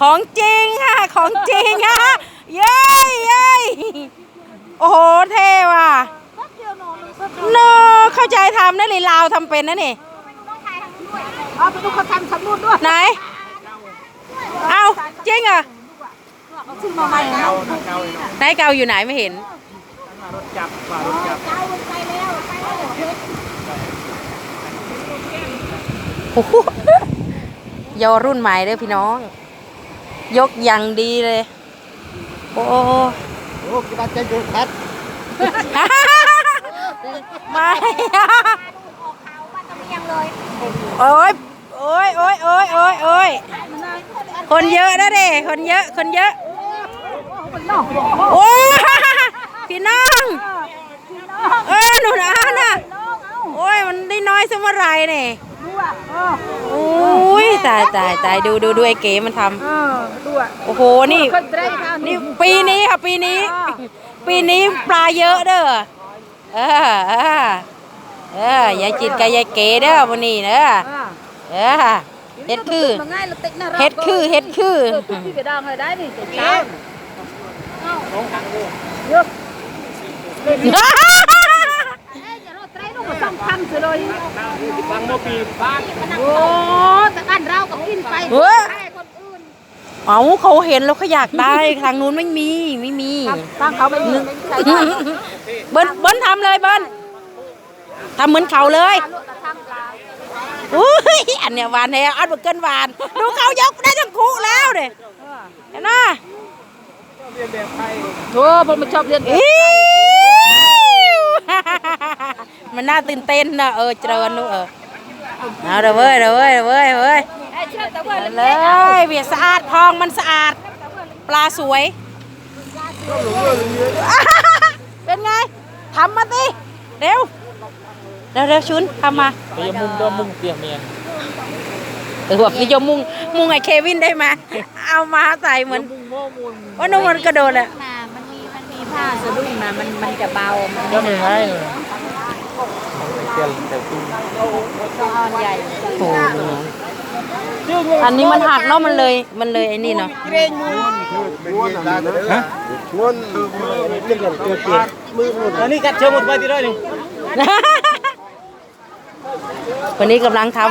ของจริงค่ะ ของจริงค่ะ เย้ยเย้ยโอ้โห เท่ว่ะโนเข้าใจทำนะลีลาวทำเป็นนะนี่เอาไปดูเขาทำสำรวจด้วยไหน เอาจริงเหรอเอาซื้อมาใหม่แล้วไหนเกาอยู่ไหนไม่เห็นรถจับฝ่ารถจับโอ้โห โยรุ่นใหม่เลยพี่น้อง ยกอย่างดีเลย โอ้โอ้กระดาษจะหยุดคัดไม่โอ้ยโอ้ยโอ้ยโอ้ยโอ้ยโอ้ยคนเยอะนะเด้คนเยอะ คนเยอะ โอ้ยพี่น้องเออหนูนะนะโอ้ย มันได้น้อยสักเมื่อไหรเนี่ยดูอะเออโอ้ย ตายตายตายดูดูดูไอ้เก๋มันทเออดูอะำโอ้โหนี่ คนไตรค่ะนี่ปีนี้ค่ะปีนี้ ปีนี้ปลาเยอะเด้อเออเออเออยายจิตกับยายเก๋เด้อวันนี้เด้อเออเฮ็ดคือมาง่ายละติ๊กนะเฮ็ดคือเฮ็ดคือพี่กระดองเลยได้นี่เช้าเยอะเยอย่ารอไตรลูกมาต้องพัง เสียเลยฟังโมปีบ้านโอ้แต่อันเราก็กินไปเฮ้ยให้คนอื่นเอาเขาเห็นแล้วเขาอยากได้ทางนู้นไม่มีไม่มีทางเขาไม่มีไม่ใช่ได้เบิ้ลเบิ้ลทำเลยเบิ้ลทำเหมือนเขาเลยลูกกระทั่งปลาอุ้ยอันเนี้ยหวานแท้อันเบอร์เกินหวาน ดูเขายกได้ทั้งคู่แล้วเด้เห็นไหมเรียนแบบไทยโอ้ผมไม่ชอบเรียนอิ๊ว มั นน่าตื่นเต้นนะเออเจริญนูนเออเอาเด้อเว้ยเด้อเว้ยเด้อเว้ยเว้ยไอ้เชื่อแต่ว่าเอาเลยเบียร์สะอาดทองมันสะอาด ปลาสวย เป็นไงทำมาสิเร็วเร็วเร็วชุนทำมาเตรียมมุงเตรียมมุงเตรียมเมียนเออแบบนิยมมุงมุงไอ้เควินได้ไหมเอามาใส่เหมือนมุงโม่มุงว่านุ่งมันกระโดดเลยมามันมีมันมีผ้าสะดุ้งนะมันมันจะเบามันก็ไม่ให้ เลยเตรียมแต่ตุ้งก็อ่อนใหญ่โอ้โหอันนี้มันหักเนาะมันเลยมันเลยไอ้นี่เนาะฮะม้วนเรื่องเกิดเปลี่ยนมือหมดอันนี้กัดเชือกหมดไปที่ได้นี่วันนี้กำลังทำ